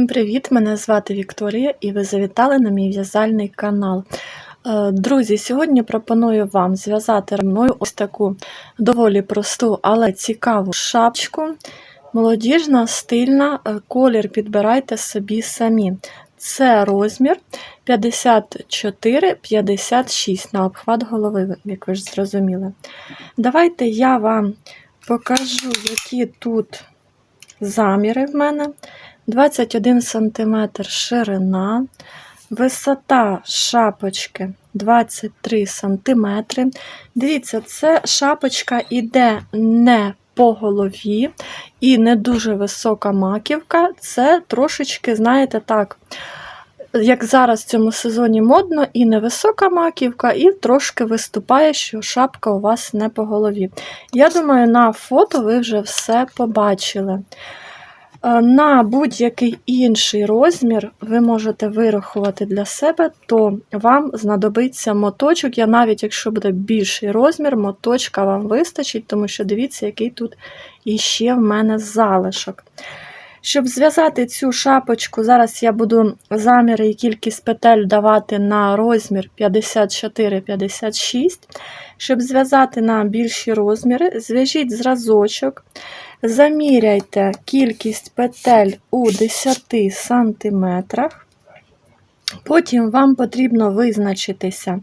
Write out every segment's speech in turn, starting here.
Всім привіт! Мене звати Вікторія і ви завітали на мій в'язальний канал. Е, Друзі, сьогодні пропоную вам зв'язати мною ось таку доволі просту, але цікаву шапочку. Молодіжна, стильна, е, колір підбирайте собі самі. Це розмір 54-56 на обхват голови, як ви ж зрозуміли. Давайте я вам покажу, які тут заміри в мене. 21 см ширина, висота шапочки 23 см. Дивіться, це шапочка іде не по голові і не дуже висока маківка. Це трошечки, знаєте, так, як зараз в цьому сезоні модно, і невисока маківка, і трошки виступає, що шапка у вас не по голові. Я думаю, на фото ви вже все побачили. Е, На будь-який інший розмір ви можете вирахувати для себе, то вам знадобиться моточок. Я навіть якщо буде більший розмір, моточка вам вистачить, тому що дивіться, який тут іще в мене залишок. Щоб зв'язати цю шапочку, зараз я буду заміри і кількість петель давати на розмір 54-56. Щоб зв'язати на більші розміри, зв'яжіть зразочок. Заміряйте кількість петель у 10 см. Потім вам потрібно визначитися,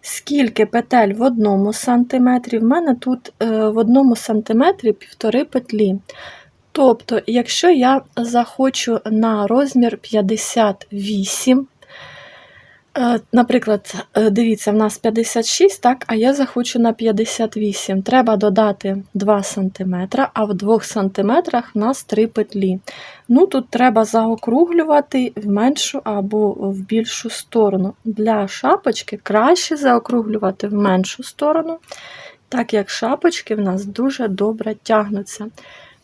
скільки петель в 1 см. В мене тут е, в 1 см півтори петлі. Тобто, якщо я захочу на розмір 58, Е, Наприклад, е, дивіться, в нас 56, так, а я захочу на 58. Треба додати 2 см, а в 2 см в нас 3 петлі. Ну, Тут треба заокруглювати в меншу або в більшу сторону. Для шапочки краще заокруглювати в меншу сторону, так як шапочки в нас дуже добре тягнуться.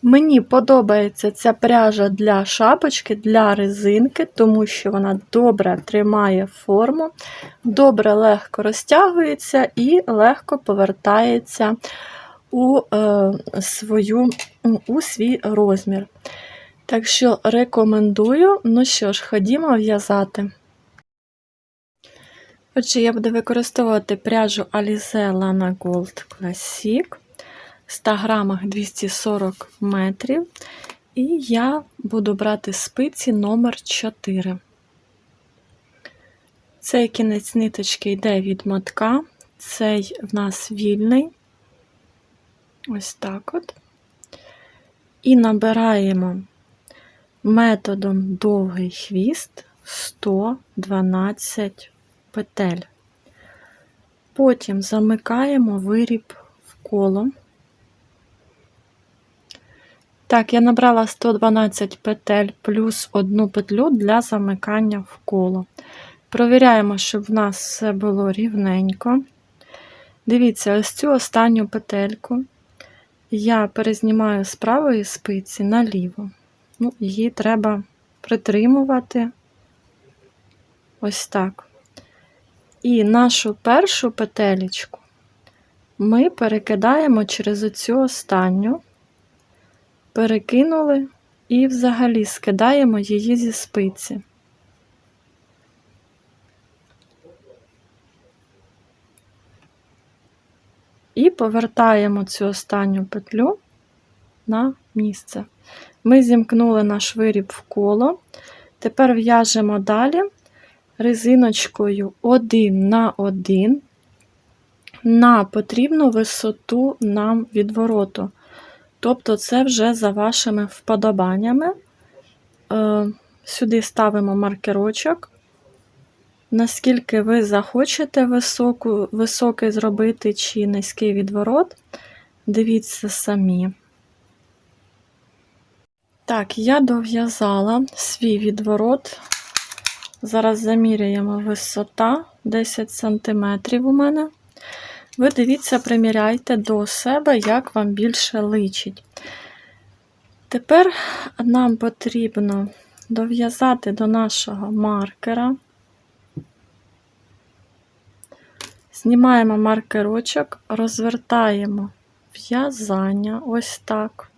Мені подобається ця пряжа для шапочки, для резинки, тому що вона добре тримає форму, добре легко розтягується і легко повертається у, е, свою, у свій розмір. Так що рекомендую, ну що ж, ходімо в'язати. Отже, я буду використовувати пряжу Alize Lana Gold Classic. 100 грамах 240 метрів. І я буду брати спиці номер 4. Цей кінець ниточки йде від матка, цей в нас вільний. Ось так от. І набираємо методом довгий хвіст 112 петель. Потім замикаємо виріб в коло. Так, я набрала 112 петель плюс одну петлю для замикання в коло. Провіряємо, щоб в нас все було рівненько. Дивіться, ось цю останню петельку я перезнімаю з правої спиці наліво. Ну, Її треба притримувати ось так. І нашу першу петелечку ми перекидаємо через оцю останню перекинули і взагалі скидаємо її зі спиці. І повертаємо цю останню петлю на місце. Ми зімкнули наш виріб в коло. Тепер в'яжемо далі резиночкою 1 на 1 на потрібну висоту нам відвороту. Тобто, це вже за вашими вподобаннями. Е, сюди ставимо маркерочок. Наскільки ви захочете високу, високий зробити чи низький відворот, дивіться самі. Так, я дов'язала свій відворот. Зараз заміряємо висота 10 см у мене. Ви дивіться, приміряйте до себе, як вам більше личить. Тепер нам потрібно дов'язати до нашого маркера. Знімаємо маркерочок, розвертаємо в'язання ось так.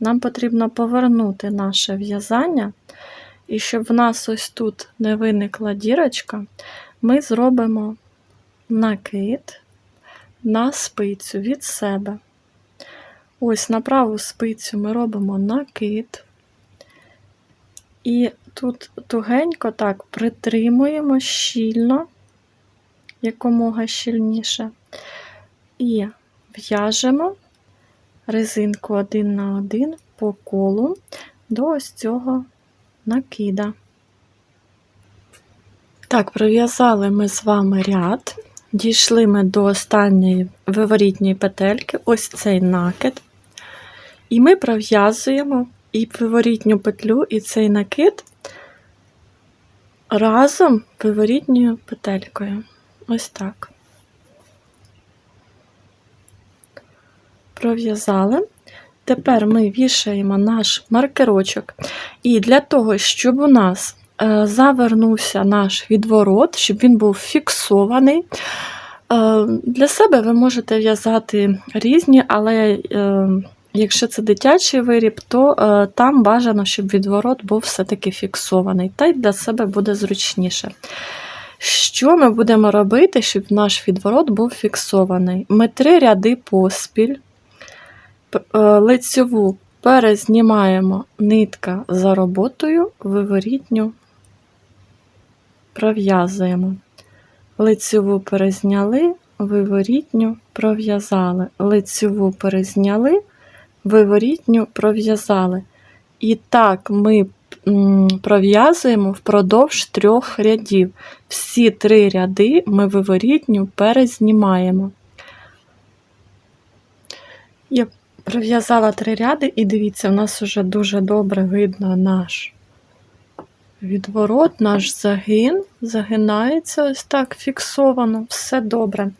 Нам потрібно повернути наше в'язання І щоб в нас ось тут не виникла дірочка, ми зробимо накид на спицю від себе. Ось на праву спицю ми робимо накид. І тут тугенько так притримуємо щільно, якомога щільніше. І в'яжемо резинку один на один по колу до ось цього накида. Так, пров'язали ми з вами ряд, дійшли ми до останньої виворітньої петельки, ось цей накид. І ми пров'язуємо і виворітню петлю, і цей накид разом виворітньою петелькою. Ось так. Пров'язали. Тепер ми вішаємо наш маркерочок. І для того, щоб у нас завернувся наш відворот, щоб він був фіксований. Е, Для себе ви можете в'язати різні, але е, якщо це дитячий виріб, то е, там бажано, щоб відворот був все-таки фіксований, та й для себе буде зручніше. Що ми будемо робити, щоб наш відворот був фіксований? Ми три ряди поспіль, е, лицьову перезнімаємо нитка за роботою, виворітню пров'язуємо. Лицьову перезняли, виворітню пров'язали. Лицьову перезняли, виворітню пров'язали. І так ми пров'язуємо впродовж трьох рядів. Всі три ряди ми виворітню перезнімаємо. Я пров'язала три ряди, і дивіться, в нас вже дуже добре видно наш відворот, наш загин. Загинається ось так фіксовано, все добре.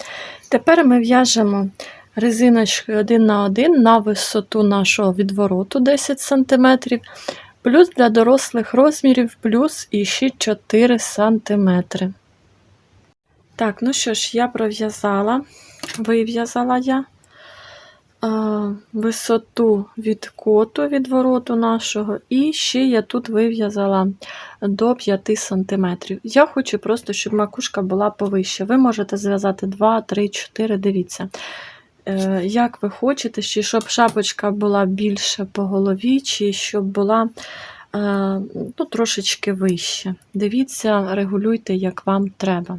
Тепер ми в'яжемо резиночкою один на один на висоту нашого відвороту 10 см, плюс для дорослих розмірів, плюс іще 4 см. Так, ну що ж, я пров'язала, вив'язала я висоту від коту відвороту нашого, і ще я тут вив'язала до 5 см. Я хочу просто, щоб макушка була повище. Ви можете зв'язати 2, 3, 4, дивіться. Е, Як ви хочете, чи щоб шапочка була більше по голові, чи щоб була е, ну, трошечки вище. Дивіться, регулюйте, як вам треба.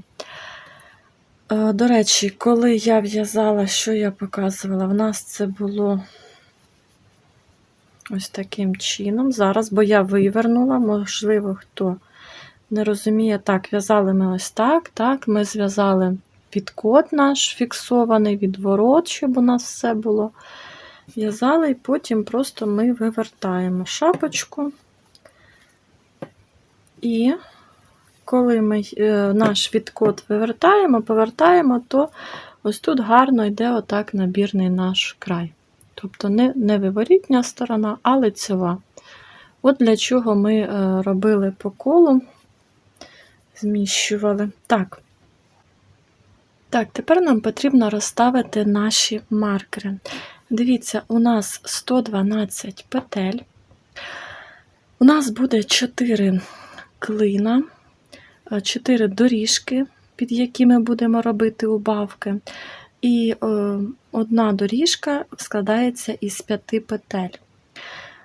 Е, До речі, коли я в'язала, що я показувала, в нас це було ось таким чином. Зараз, бо я вивернула, можливо, хто не розуміє, так, в'язали ми ось так, так, ми зв'язали підкот наш фіксований, відворот, щоб у нас все було. В'язали, і потім просто ми вивертаємо шапочку. І коли ми е, наш відкот вивертаємо, повертаємо, то ось тут гарно йде отак набірний наш край. Тобто не, не виворітня сторона, а лицева. От для чого ми е, робили по колу, зміщували. Так. Так, тепер нам потрібно розставити наші маркери. Дивіться, у нас 112 петель. У нас буде 4 клина, 4 доріжки, під які ми будемо робити убавки. І е, одна доріжка складається із 5 петель.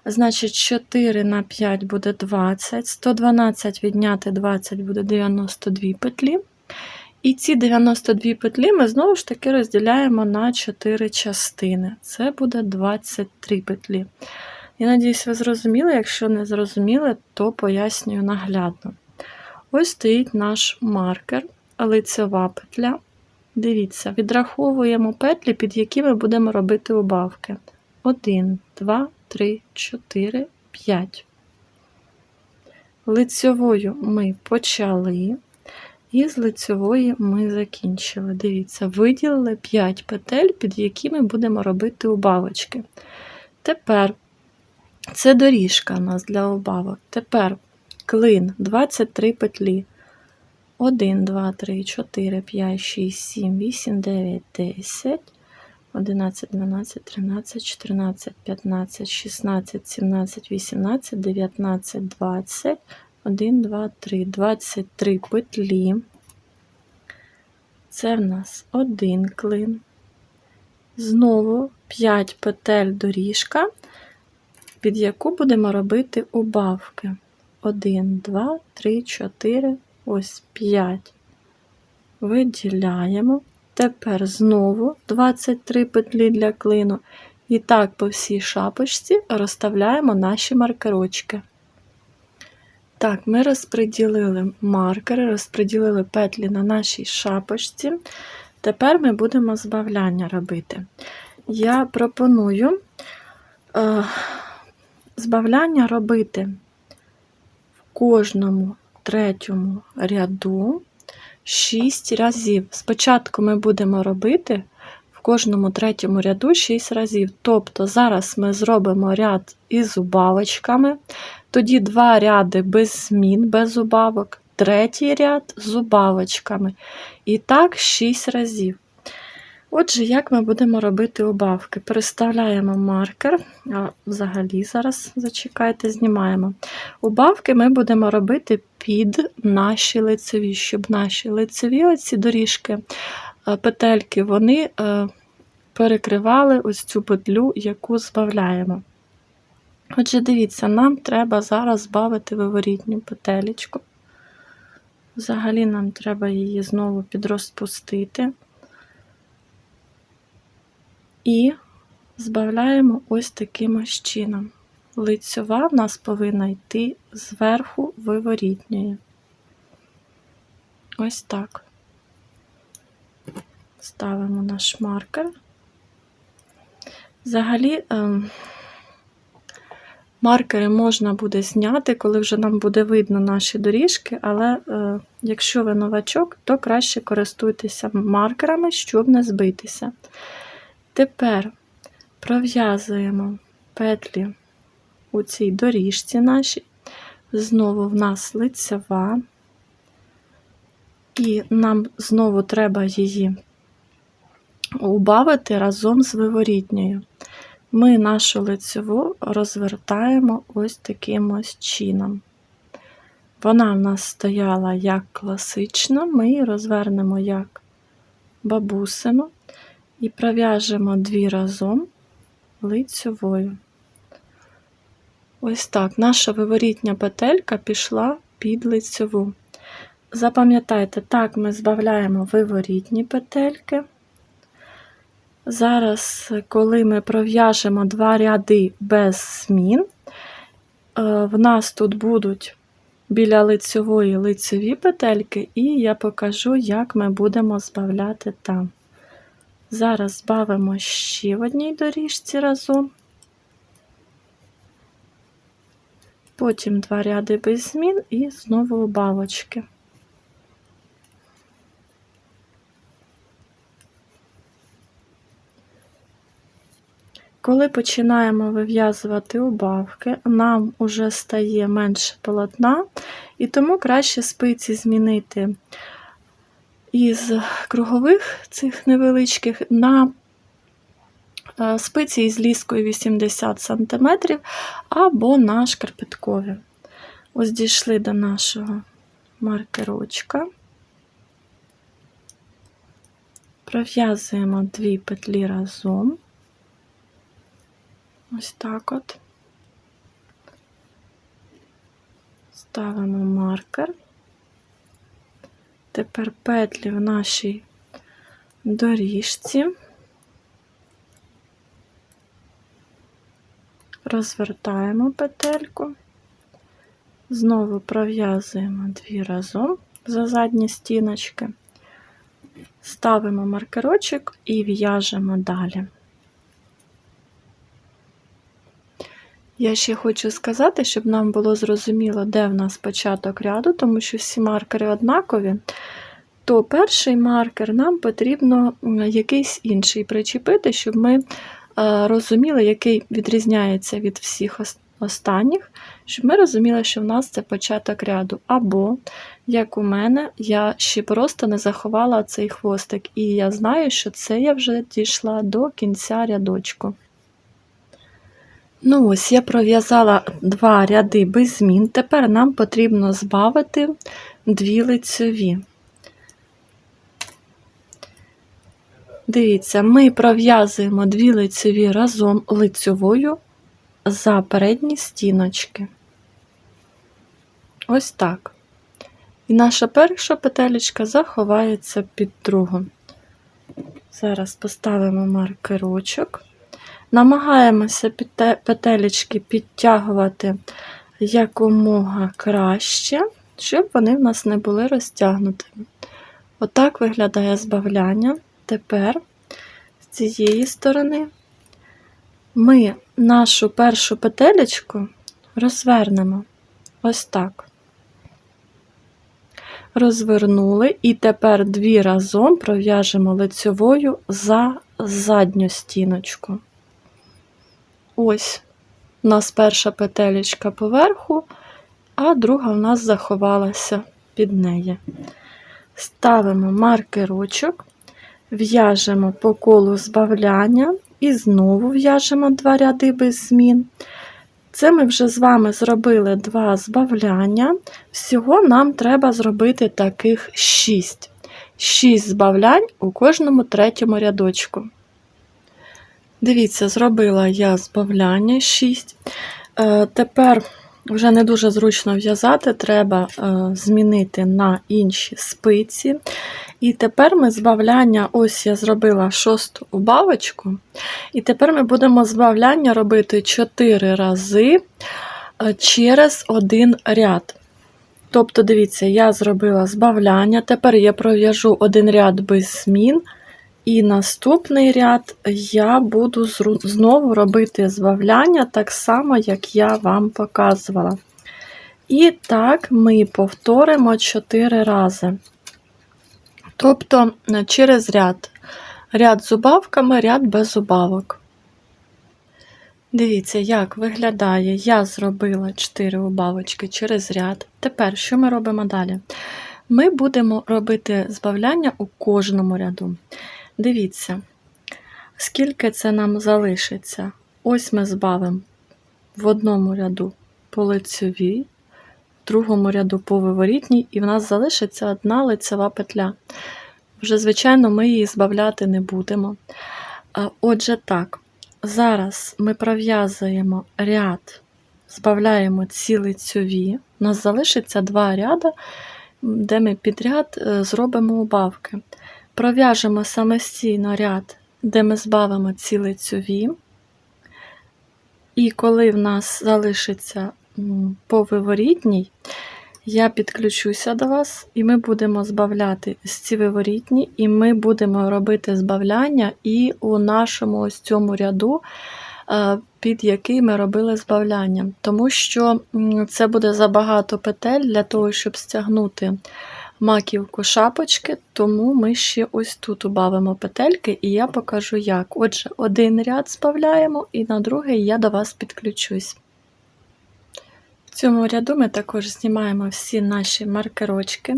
Значить, 4 на 5 буде 20, 112 відняти 20 буде 92 петлі. І ці 92 петлі ми знову ж таки розділяємо на 4 частини. Це буде 23 петлі. Я надіюсь, ви зрозуміли. Якщо не зрозуміли, то пояснюю наглядно. Ось стоїть наш маркер, лицева петля. Дивіться, відраховуємо петлі, під які ми будемо робити убавки. 1, 2, 3, 4, 5. Лицьовою ми почали. І з лицьової ми закінчили. Дивіться, виділили 5 петель, під які ми будемо робити убавочки. Тепер це доріжка у нас для убавок. Тепер клин 23 петлі. 1, 2, 3, 4, 5, 6, 7, 8, 9, 10, 11, 12, 13, 14, 15, 16, 17, 18, 19, 20, 1, 2, 3, 23 петлі. Це в нас один клин. Знову 5 петель доріжка, під яку будемо робити убавки. 1, 2, 3, 4, ось 5. Виділяємо. Тепер знову 23 петлі для клину. І так по всій шапочці розставляємо наші маркерочки. Так, ми розподілили маркери, розподілили петлі на нашій шапочці. Тепер ми будемо збавляння робити. Я пропоную е, збавляння робити кожному третьому ряду 6 разів. Спочатку ми будемо робити в кожному третьому ряду 6 разів. Тобто зараз ми зробимо ряд із убавочками, тоді два ряди без змін, без убавок, третій ряд з убавочками. І так 6 разів. Отже, як ми будемо робити убавки? Переставляємо маркер, а взагалі зараз зачекайте, знімаємо. Убавки ми будемо робити під наші лицеві, щоб наші лицеві оці доріжки, е, петельки, вони е, перекривали ось цю петлю, яку збавляємо. Отже, дивіться, нам треба зараз збавити виворітню петелечку. Взагалі нам треба її знову підрозпустити. І збавляємо ось таким чином. Лицьова в нас повинна йти зверху виворітньої. Ось так. Ставимо наш маркер. Взагалі, ем, маркери можна буде зняти, коли вже нам буде видно наші доріжки, але е, якщо ви новачок, то краще користуйтеся маркерами, щоб не збитися. Тепер пров'язуємо петлі у цій доріжці нашій. Знову в нас лицева, і нам знову треба її убавити разом з виворітньою. Ми нашу лицеву розвертаємо ось таким ось чином. Вона в нас стояла як класична, ми її розвернемо як бабусину і пров'яжемо дві разом лицьовою. Ось так, наша виворітня петелька пішла під лицьову. Запам'ятайте, так ми збавляємо виворітні петельки. Зараз, коли ми пров'яжемо два ряди без змін, е, в нас тут будуть біля лицьової лицеві петельки, і я покажу, як ми будемо збавляти там. Зараз збавимо ще в одній доріжці разом. Потім два ряди без змін і знову убавочки. Коли починаємо вив'язувати убавки, нам уже стає менше полотна, і тому краще спиці змінити із кругових цих невеличких на е, спиці із ліскою 80 см або на шкарпеткові. Ось дійшли до нашого маркерочка. Пров'язуємо дві петлі разом. Ось так от. Ставимо маркер. Тепер петлі в нашій доріжці, розвертаємо петельку, знову пров'язуємо дві разом за задні стіночки, ставимо маркерочок і в'яжемо далі. Я ще хочу сказати, щоб нам було зрозуміло, де в нас початок ряду, тому що всі маркери однакові, то перший маркер нам потрібно якийсь інший причепити, щоб ми розуміли, який відрізняється від всіх останніх, щоб ми розуміли, що в нас це початок ряду. Або, як у мене, я ще просто не заховала цей хвостик, і я знаю, що це я вже дійшла до кінця рядочку. Ну ось, я пров'язала два ряди без змін. Тепер нам потрібно збавити дві лицьові. Дивіться, ми пров'язуємо дві лицеві разом лицьовою за передні стіночки. Ось так. І наша перша петелечка заховається під другу. Зараз поставимо маркерочок. Намагаємося петелечки підтягувати якомога краще, щоб вони в нас не були розтягнутими. Отак виглядає збавляння. Тепер з цієї сторони ми нашу першу петелечку розвернемо ось так. Розвернули, і тепер дві разом пров'яжемо лицьовою за задню стіночку. Ось у нас перша петелечка поверху, а друга в нас заховалася під неї. Ставимо маркерочок, в'яжемо по колу збавляння і знову в'яжемо два ряди без змін. Це ми вже з вами зробили два збавляння. Всього нам треба зробити таких 6. 6 збавлянь у кожному третьому рядочку. Дивіться, зробила я збавляння 6. Е, тепер вже не дуже зручно в'язати, треба е, змінити на інші спиці. І тепер ми збавляння, ось я зробила шосту убавочку. І тепер ми будемо збавляння робити 4 рази е, через один ряд. Тобто, дивіться, я зробила збавляння, тепер я пров'яжу один ряд без змін. І наступний ряд я буду знову робити збавляння так само, як я вам показувала. І так ми повторимо 4 рази. Тобто е, через ряд. Ряд з убавками, ряд без убавок. Дивіться, як виглядає. Я зробила 4 убавочки через ряд. Тепер що ми робимо далі? Ми будемо робити збавляння у кожному ряду. Дивіться, скільки це нам залишиться. Ось ми збавимо в одному ряду по лицьовій, в другому ряду по виворітній, і в нас залишиться одна лицева петля. Вже, звичайно, ми її збавляти не будемо. Отже, так, зараз ми пров'язуємо ряд, збавляємо ці лицьові. У нас залишиться два ряди, де ми підряд е, зробимо убавки. Пров'яжемо самостійно ряд, де ми збавимо ці лицьові. І коли в нас залишиться м, по виворітній, я підключуся до вас, і ми будемо збавляти з ці виворітні, і ми будемо робити збавляння і у нашому ось цьому ряду, е, під який ми робили збавляння. Тому що це буде забагато петель для того, щоб стягнути маківку шапочки, тому ми ще ось тут убавимо петельки, і я покажу як. Отже, один ряд збавляємо, і на другий я до вас підключусь. В цьому ряду ми також знімаємо всі наші маркерочки.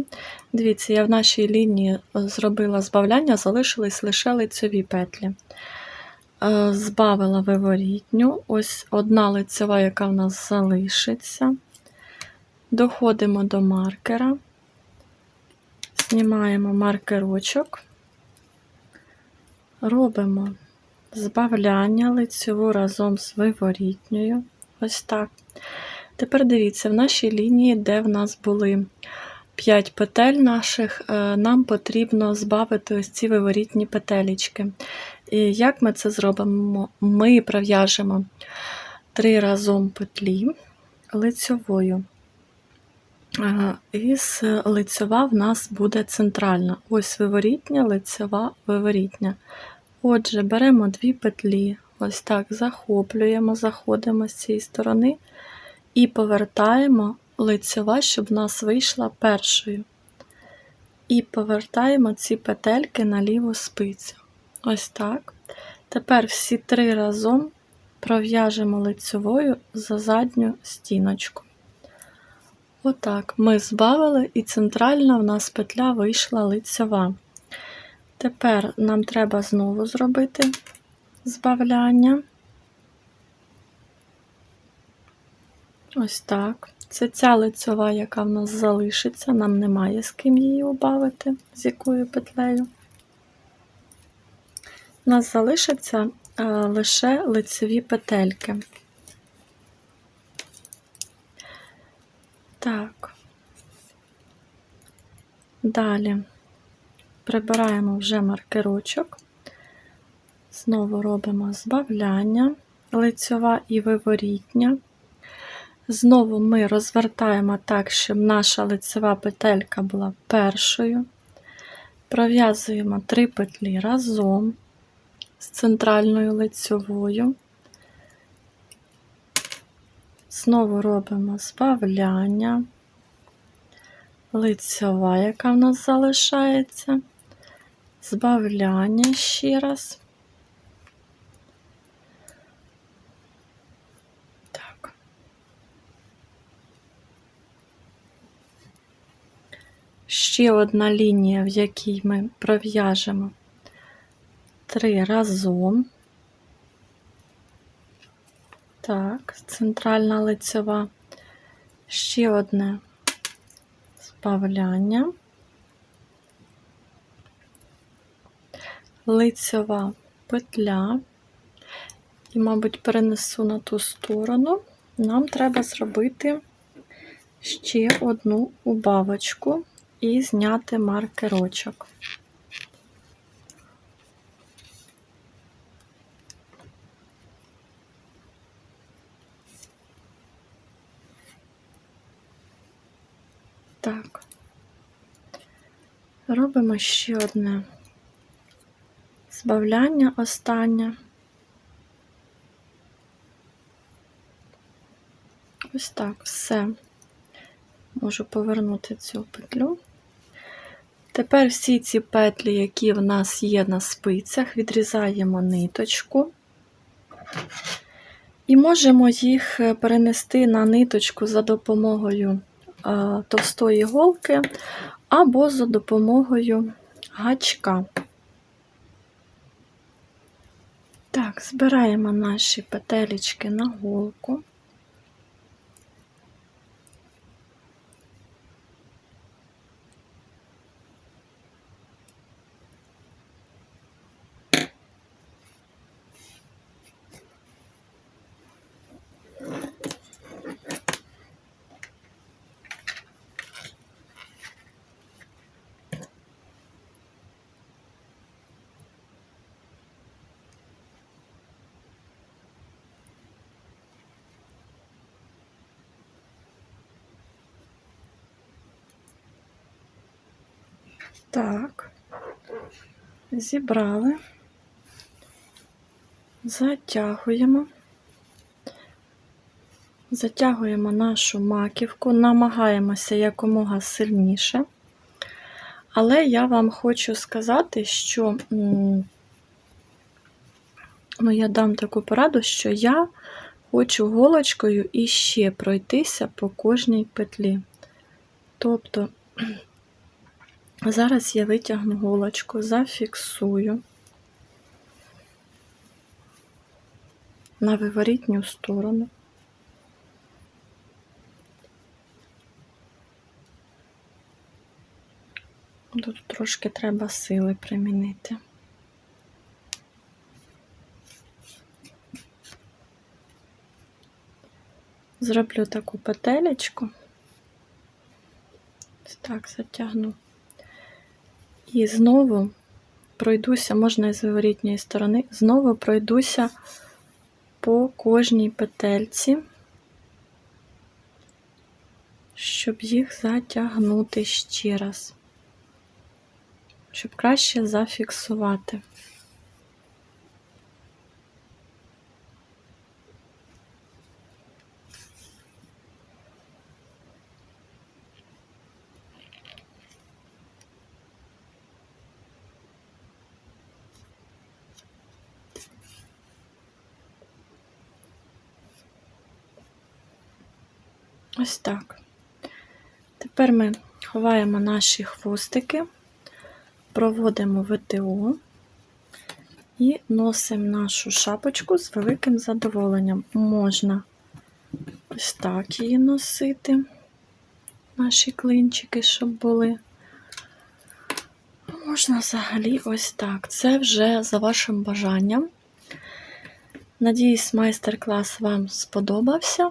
Дивіться, я в нашій лінії зробила збавляння, залишились лише лицеві петлі. Е, Збавила виворітню, ось одна лицева, яка в нас залишиться. Доходимо до маркера, знімаємо маркерочок, робимо збавляння лицеву разом з виворітньою. Ось так. Тепер дивіться, в нашій лінії, де в нас були 5 петель наших, е, нам потрібно збавити ось ці виворітні петелечки. І як ми це зробимо? Ми пров'яжемо 3 разом петлі лицьовою. Е, І з лицьова в нас буде центральна. Ось виворітня, лицьова, виворітня. Отже, беремо дві петлі, ось так захоплюємо, заходимо з цієї сторони і повертаємо лицьова, щоб в нас вийшла першою. І повертаємо ці петельки на ліву спицю. Ось так. Тепер всі три разом пров'яжемо лицьовою за задню стіночку. Отак, ми збавили, і центральна в нас петля вийшла лицьова. Тепер нам треба знову зробити збавляння. Ось так. Це ця лицьова, яка в нас залишиться. Нам немає з ким її убавити, з якою петлею. У нас залишаться е, лише лицеві петельки. Так. Далі прибираємо вже маркерочок. Знову робимо збавляння, лицьова і виворітня. Знову ми розвертаємо так, щоб наша лицева петелька була першою. Пров'язуємо три петлі разом з центральною лицьовою. Знову робимо збавляння, лицьова, яка в нас залишається, збавляння ще раз. Так. Ще одна лінія, в якій ми пров'яжемо три разом. Так, центральна лицьова. Ще одне збавляння. Лицьова петля. І, мабуть, перенесу на ту сторону. Нам треба зробити ще одну убавочку і зняти маркерочок. Так, робимо ще одне збавляння останнє. Ось так, все. Можу повернути цю петлю. Тепер всі ці петлі, які в нас є на спицях, відрізаємо ниточку. І можемо їх перенести на ниточку за допомогою е, товстої голки або за допомогою гачка. Так, збираємо наші петелечки на голку. Так, зібрали, затягуємо, затягуємо нашу маківку, намагаємося якомога сильніше. Але я вам хочу сказати, що ну, я дам таку пораду, що я хочу голочкою іще пройтися по кожній петлі. Тобто, Зараз я витягну голочку, зафіксую на виворітню сторону. Тут трошки треба сили примінити. Зроблю таку петелечку. Так, затягну. І знову пройдуся, можна із виворітньої сторони, знову пройдуся по кожній петельці, щоб їх затягнути ще раз, щоб краще зафіксувати. Ось так. Тепер ми ховаємо наші хвостики, проводимо ВТО і носимо нашу шапочку з великим задоволенням. Можна ось так її носити. Наші клинчики, щоб були. Можна взагалі ось так. Це вже за вашим бажанням. Надіюсь, майстер-клас вам сподобався.